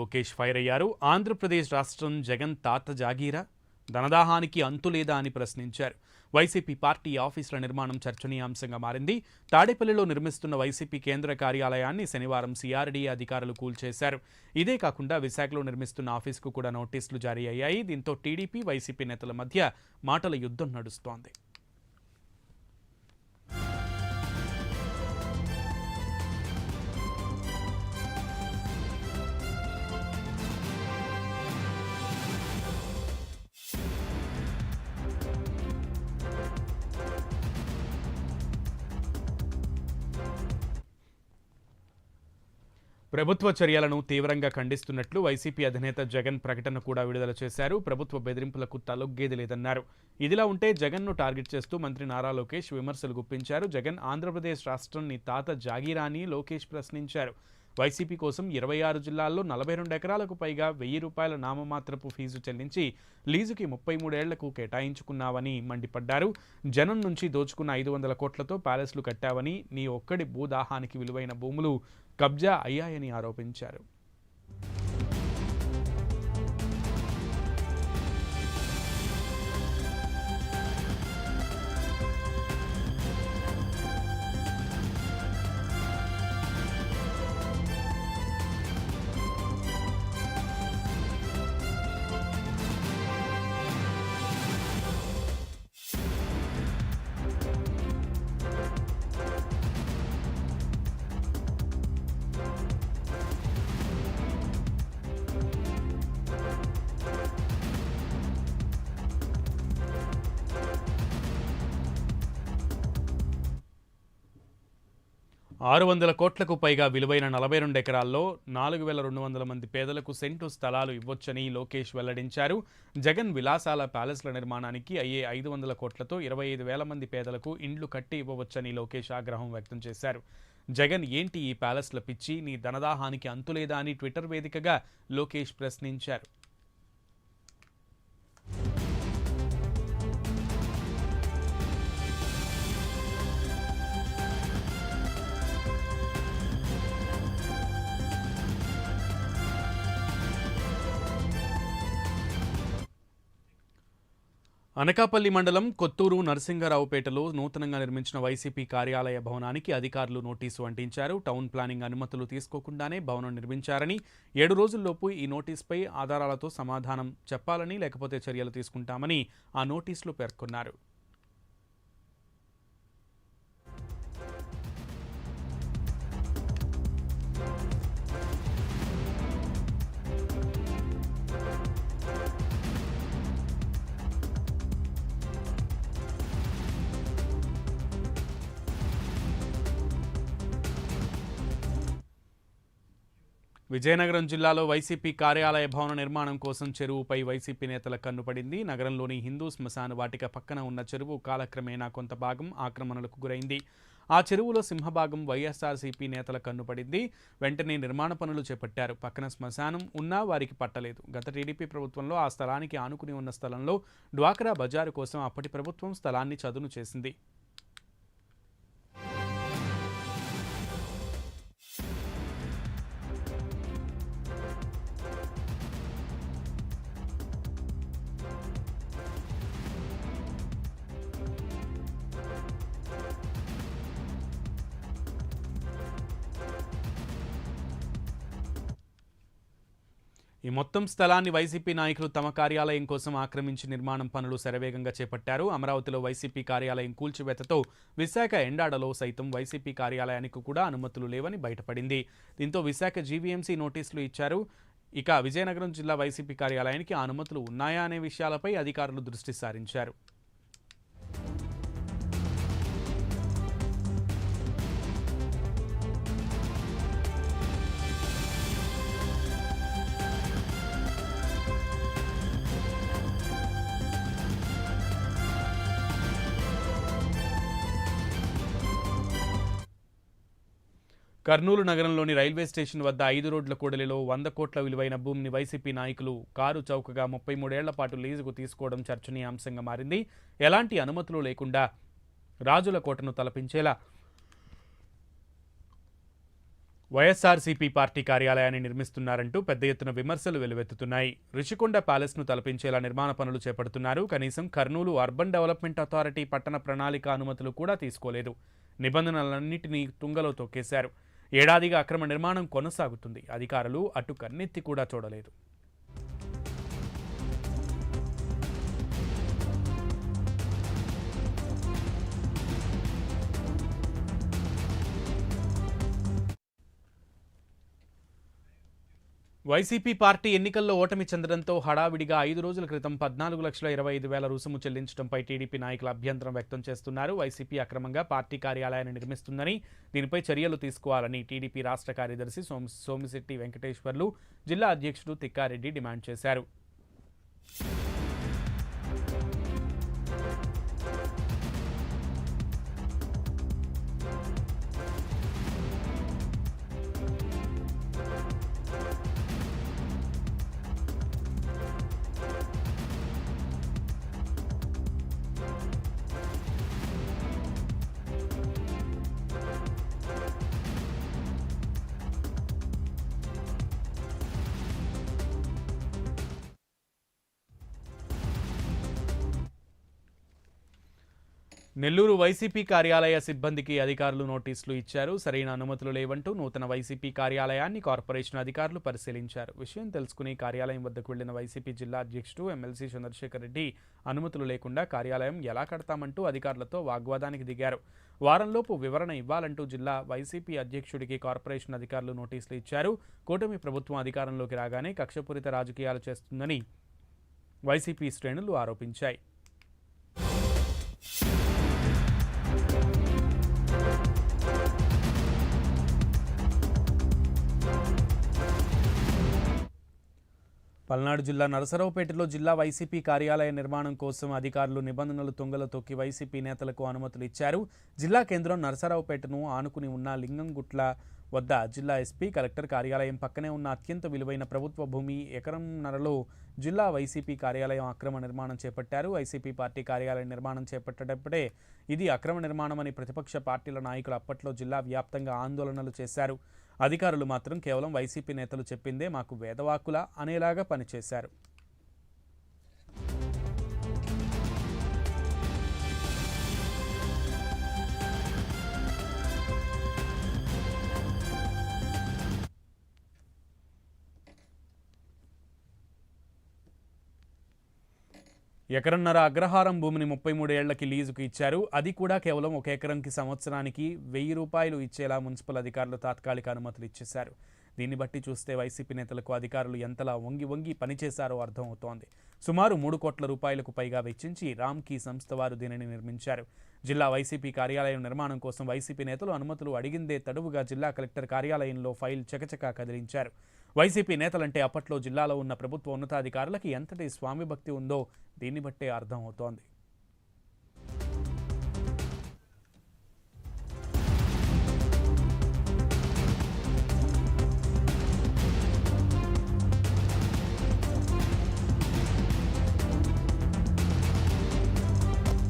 Lokesh fire అయ్యారు. ఆంధ్రప్రదేశ్ రాష్ట్రం జగన్ తాత జాగీరా? ధనదాహానికి అంతు లేదా అని ప్రశ్నించారు. వైసీపీ పార్టీ ఆఫీసుల నిర్మాణం చర్చనీయాంశంగా మారింది. తాడేపల్లిలో నిర్మిస్తున్న వైసీపీ కేంద్ర కార్యాలయాన్ని శనివారం సిఆర్డీఏ అధికారులు కూల్చేశారు. ఇదే కాకుండా విశాఖలో నిర్మిస్తున్న ఆఫీసుకు కూడా నోటీసులు జారీ అయ్యాయి. దీంతో టీడీపీ వైసీపీ నేతల మధ్య మాటల యుద్ధం నడుస్తోంది. ప్రభుత్వ చర్యలను తీవ్రంగా ఖండిస్తున్నట్లు వైసీపీ అధినేత జగన్ ప్రకటన కూడా విడుదల చేశారు. ప్రభుత్వ బెదిరింపులకు తలొగ్గేది లేదన్నారు. ఇదిలా ఉంటే జగన్ను టార్గెట్ చేస్తూ మంత్రి నారా లోకేష్ విమర్శలు గుప్పించారు. జగన్ ఆంధ్రప్రదేశ్ రాష్ట్రం నీ తాత జాగీరాని లోకేష్ ప్రశ్నించారు. వైసీపీ కోసం ఇరవై ఆరు జిల్లాల్లో నలభై రెండు ఎకరాలకు పైగా వెయ్యి రూపాయల నామమాత్రపు ఫీజు చెల్లించి లీజుకి ముప్పై మూడేళ్ళకు కేటాయించుకున్నావని మండిపడ్డారు. జనం నుంచి దోచుకున్న ఐదు వందల కోట్లతో ప్యాలెస్లు కట్టావని నీ ఒక్కడి భూదాహానికి విలువైన భూములు కబ్జా అయ్యాయని ఆరోపించారు. ఆరు వందల కోట్లకు పైగా విలువైన నలభై రెండు ఎకరాల్లో నాలుగు వేల రెండు వందల మంది పేదలకు సెంటు స్థలాలు ఇవ్వొచ్చని లోకేష్ వెల్లడించారు. జగన్ విలాసాల ప్యాలెస్ల నిర్మాణానికి అయ్యే ఐదు వందల కోట్లతో ఇరవై ఐదు వేల మంది పేదలకు ఇండ్లు కట్టి ఇవ్వవచ్చని లోకేష్ ఆగ్రహం వ్యక్తం చేశారు. జగన్ ఏంటి ఈ ప్యాలెస్ల పిచ్చి? నీ ధనదాహానికి అంతులేదా అని ట్విట్టర్ వేదికగా లోకేష్ ప్రశ్నించారు. అనకాపల్లి మండలం కొత్తూరు నరసింగారావుపేటలో నూతనంగా నిర్మించిన వైసీపీ కార్యాలయ భవనానికి అధికారులు నోటీసు అంటించారు. టౌన్ ప్లానింగ్ అనుమతులు తీసుకోకుండానే భవనం నిర్మించారని ఏడు రోజుల్లోపు ఈ నోటీసుపై ఆధారాలతో సమాధానం చెప్పాలని లేకపోతే చర్యలు తీసుకుంటామని ఆ నోటీసులో పేర్కొన్నారు. విజయనగరం జిల్లాలో వైసీపీ కార్యాలయ భవన నిర్మాణం కోసం చెరువుపై వైసీపీ నేతల కన్నుపడింది నగరంలోని హిందూ శ్మశాన వాటిక పక్కన ఉన్న చెరువు కాలక్రమేణా కొంత భాగం ఆక్రమణలకు గురైంది. ఆ చెరువులో సింహభాగం వైఎస్ఆర్సీపీ నేతల కన్నుపడింది వెంటనే నిర్మాణ పనులు చేపట్టారు. పక్కన శ్మశానం ఉన్నా వారికి పట్టలేదు. గత టీడీపీ ప్రభుత్వంలో ఆ స్థలానికి ఆనుకుని ఉన్న స్థలంలో డ్వాక్రా బజారు కోసం అప్పటి ప్రభుత్వం స్థలాన్ని చదును చేసింది. ఈ మొత్తం స్థలాన్ని వైసీపీ నాయకులు తమ కార్యాలయం కోసం ఆక్రమించి నిర్మాణం పనులు శరవేగంగా చేపట్టారు. అమరావతిలో వైసీపీ కార్యాలయం కూల్చివేతతో విశాఖ ఎండాడలో సైతం వైసీపీ కార్యాలయానికి కూడా అనుమతులు లేవని బయటపడింది. దీంతో విశాఖ జీవీఎంసీ నోటీసులు ఇచ్చారు. ఇక విజయనగరం జిల్లా వైసీపీ కార్యాలయానికి ఆ అనుమతులు ఉన్నాయా అనే విషయాలపై అధికారులు దృష్టి సారించారు. కర్నూలు నగరంలోని రైల్వే స్టేషన్ వద్ద ఐదు రోడ్ల కూడలిలో వంద కోట్ల విలువైన భూమిని వైసీపీ నాయకులు కారు చౌకగా ముప్పై మూడేళ్ళ పాటు లీజుకు తీసుకోవడం చర్చనీయాంశంగా మారింది. ఎలాంటి అనుమతులు లేకుండా రాజుల కోటను తలపించేలా వైఎస్ఆర్సీపీ పార్టీ కార్యాలయాన్ని నిర్మిస్తున్నారంటూ పెద్ద ఎత్తున విమర్శలు వెలువెత్తుతున్నాయి. రుషికొండ ప్యాలెస్ను తలపించేలా నిర్మాణ పనులు చేపడుతున్నారు. కనీసం కర్నూలు అర్బన్ డెవలప్మెంట్ అథారిటీ పట్టణ ప్రణాళిక అనుమతులు కూడా తీసుకోలేదు. నిబంధనలన్నింటినీ తుంగలో తొక్కేశారు. ఏడాదిగా అక్రమ నిర్మాణం కొనసాగుతుంది. అధికారులు అటు కన్నెత్తి కూడా చూడలేదు. వైసీపీ పార్టీ ఎన్నికల్లో ఓటమి చెందడంతో హడావిడిగా ఐదు రోజుల క్రితం పద్నాలుగు లక్షల ఇరవై ఐదు వేల రుసుము చెల్లించడంపై టీడీపీ నాయకులు అభ్యంతరం వ్యక్తం చేస్తున్నారు. వైసీపీ అక్రమంగా పార్టీ కార్యాలయాన్ని నిర్మిస్తుందని దీనిపై చర్యలు తీసుకోవాలని టీడీపీ రాష్ట్ర కార్యదర్శి సోమ సోమిశెట్టి వెంకటేశ్వర్లు జిల్లా అధ్యక్షుడు తిక్కారెడ్డి డిమాండ్ చేశారు. నెల్లూరు వైసీపీ కార్యాలయ సిబ్బందికి అధికారులు నోటీసులు ఇచ్చారు. సరైన అనుమతులు లేవంటూ నూతన వైసీపీ కార్యాలయాన్ని కార్పొరేషన్ అధికారులు పరిశీలించారు. విషయం తెలుసుకుని కార్యాలయం వద్దకు వెళ్ళిన వైసీపీ జిల్లా అధ్యక్షుడు ఎమ్మెల్సీ చంద్రశేఖర్ రెడ్డి అనుమతులు లేకుండా కార్యాలయం ఎలా కడతామంటూ అధికారులతో వాగ్వాదానికి దిగారు. వారంలోపు వివరణ ఇవ్వాలంటూ జిల్లా వైసీపీ అధ్యక్షుడికి కార్పొరేషన్ అధికారులు నోటీసులు ఇచ్చారు. కూటమి ప్రభుత్వం అధికారంలోకి రాగానే కక్షపూరిత రాజకీయాలు చేస్తుందని వైసీపీ శ్రేణులు ఆరోపించాయి. పల్నాడు జిల్లా నరసరావుపేటలో జిల్లా వైసీపీ కార్యాలయ నిర్మాణం కోసం అధికారులు నిబంధనలు తుంగలో తొక్కి వైసీపీ నేతలకు అనుమతులు ఇచ్చారు. జిల్లా కేంద్రం నరసరావుపేటను ఆనుకుని ఉన్న లింగంగుట్ల వద్ద జిల్లా ఎస్పీ కలెక్టర్ కార్యాలయం పక్కనే ఉన్న అత్యంత విలువైన ప్రభుత్వ భూమి ఎకరంన్నరలో జిల్లా వైసీపీ కార్యాలయం అక్రమ నిర్మాణం చేపట్టారు. వైసీపీ పార్టీ కార్యాలయం నిర్మాణం చేపట్టేటప్పుడే ఇది అక్రమ నిర్మాణమని ప్రతిపక్ష పార్టీల నాయకులు అప్పట్లో జిల్లా వ్యాప్తంగా ఆందోళనలు చేశారు. అధికారులు మాత్రం కేవలం వైసీపీ నేతలు చెప్పిందే మాకు వేదవాకుల అనేలాగా పనిచేశారు. ఎకరన్నర అగ్రహారం భూమిని ముప్పై మూడు ఏళ్ళకి లీజుకు ఇచ్చారు. అది కూడా కేవలం ఒక ఎకరంకి సంవత్సరానికి వెయ్యి రూపాయలు ఇచ్చేలా మున్సిపల్ అధికారులు తాత్కాలిక అనుమతులు ఇచ్చేశారు. దీన్ని బట్టి చూస్తే వైసీపీ నేతలకు అధికారులు ఎంతలా వంగి వంగి పనిచేశారో అర్థమవుతోంది. సుమారు మూడు కోట్ల రూపాయలకు పైగా వెచ్చించి రామ్కీ సంస్థ వారు దీనిని నిర్మించారు. జిల్లా వైసీపీ కార్యాలయం నిర్మాణం కోసం వైసీపీ నేతలు అనుమతులు అడిగిందే తడువుగా జిల్లా కలెక్టర్ కార్యాలయంలో ఫైల్ చకచకా కదిలించారు. వైసీపీ నేతలంటే అప్పట్లో జిల్లాలో ఉన్న ప్రభుత్వ ఉన్నతాధికారులకి ఎంతటి స్వామి భక్తి ఉందో దీన్ని బట్టే అర్థమవుతోంది